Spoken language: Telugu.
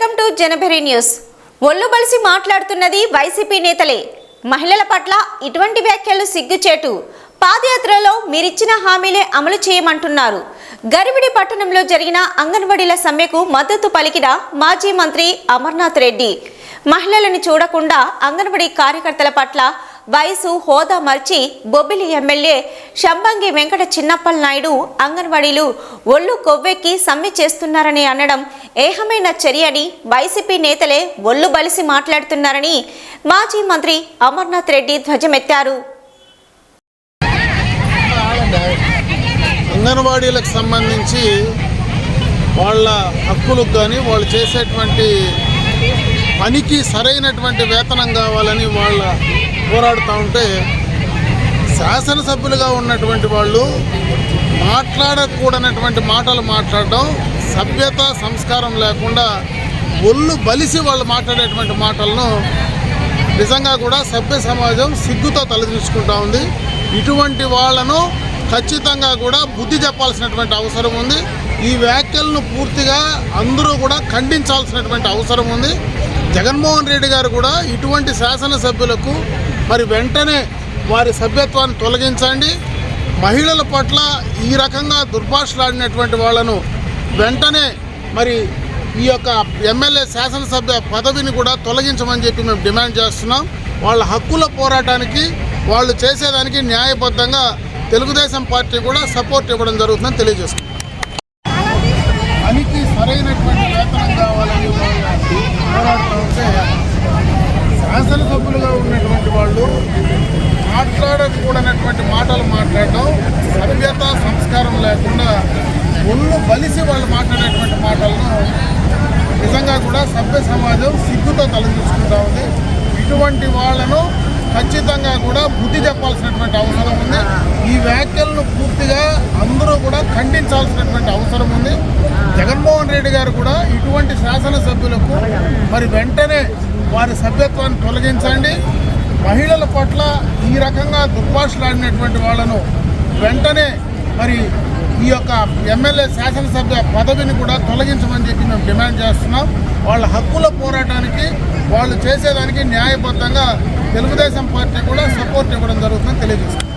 జనభరి న్యూస్. ఒళ్ళు బలిసి మాట్లాడుతున్నది వైసీపీ నేతలే. మహిళల పట్ల ఇటువంటి వ్యాఖ్యలు సిగ్గుచేటు. పాదయాత్రలో మీరిచ్చిన హామీలే అమలు చేయమంటున్నారు. గరివిడి పట్టణంలో జరిగిన అంగన్వాడీల సమ్మెకు మద్దతు పలికిన మాజీ మంత్రి అమర్నాథ్ రెడ్డి. మహిళలను చూడకుండా అంగన్వాడీ కార్యకర్తల పట్ల వయసు హోదా మర్చి బొబ్బిలి ఎమ్మెల్యే షంబంగి వెంకట చిన్నప్పల నాయుడు అంగన్వాడీలు ఒళ్ళు కొవ్వెక్కి సమ్మె చేస్తున్నారని అనడం ఏహమైన చర్య అని వైసీపీ నేతలే ఒళ్ళు బలిసి మాట్లాడుతున్నారని మాజీ మంత్రి అమర్నాథ్ రెడ్డి ధ్వజమెత్తారు. అంగన్వాడీలకు సంబంధించి వాళ్ళ హక్కులకు కానీ వాళ్ళు చేసేటువంటి పనికి సరైనటువంటి వేతనం కావాలని వాళ్ళ పోరాడుతూ ఉంటే శాసనసభ్యులుగా ఉన్నటువంటి వాళ్ళు మాట్లాడకూడనటువంటి మాటలు మాట్లాడడం సభ్యత సంస్కారం లేకుండా ఒళ్ళు బలిసి వాళ్ళు మాట్లాడేటువంటి మాటలను నిజంగా కూడా సభ్య సమాజం సిగ్గుతో తలదించుకుంటా ఉంది. ఇటువంటి వాళ్ళను ఖచ్చితంగా కూడా బుద్ధి చెప్పాల్సినటువంటి అవసరం ఉంది. ఈ వ్యాఖ్యలను పూర్తిగా అందరూ కూడా ఖండించాల్సినటువంటి అవసరం ఉంది. జగన్మోహన్ రెడ్డి గారు కూడా ఇటువంటి శాసనసభ్యులకు మరి వెంటనే వారి సభ్యత్వాన్ని తొలగించండి. మహిళల పట్ల ఈ రకంగా దుర్భాషలాడినటువంటి వాళ్ళను వెంటనే మరి ఈ యొక్క ఎమ్మెల్యే శాసనసభ్య పదవిని కూడా తొలగించమని చెప్పి మేము డిమాండ్ చేస్తున్నాం. వాళ్ళ హక్కుల పోరాటానికి వాళ్ళు చేసేదానికి న్యాయబద్ధంగా తెలుగుదేశం పార్టీ కూడా సపోర్ట్ ఇవ్వడం జరుగుతుందని తెలియజేస్తుంది పనికి సరైనటువంటి వేతనం కావాలని వాళ్ళు పోరాడుతూ ఉంటే శాసనసభ్యులుగా ఉన్నటువంటి వాళ్ళు మాట్లాడకూడనటువంటి మాటలు మాట్లాడడం సభ్యత సంస్కారం లేకుండా ఒళ్ళు బలిసి వాళ్ళు మాట్లాడేటువంటి మాటలను నిజంగా కూడా సభ్య సమాజం సిగ్గుతో తలదించుకుంటా ఉంది. ఇటువంటి వాళ్ళను ఖచ్చితంగా కూడా బుద్ధి చెప్పాల్సినటువంటి అవసరం ఉంది. ఈ వ్యాఖ్యలను పూర్తిగా అందరూ కూడా ఖండించాల్సినటువంటి అవసరం ఉంది. జగన్మోహన్ రెడ్డి గారు కూడా ఇటువంటి శాసనసభ్యులకు మరి వెంటనే వారి సభ్యత్వాన్ని తొలగించండి. మహిళల పట్ల ఈ రకంగా దుర్భాషలాడినటువంటి వాళ్ళను వెంటనే మరి ఈ యొక్క ఎమ్మెల్యే శాసనసభ్య పదవిని కూడా తొలగించమని చెప్పి మేము డిమాండ్ చేస్తున్నాం. వాళ్ళ హక్కుల పోరాటానికి వాళ్ళు చేసేదానికి న్యాయబద్ధంగా తెలుగుదేశం పార్టీ కూడా సపోర్ట్ ఇవ్వడం జరుగుతుందని తెలియజేస్తున్నాం.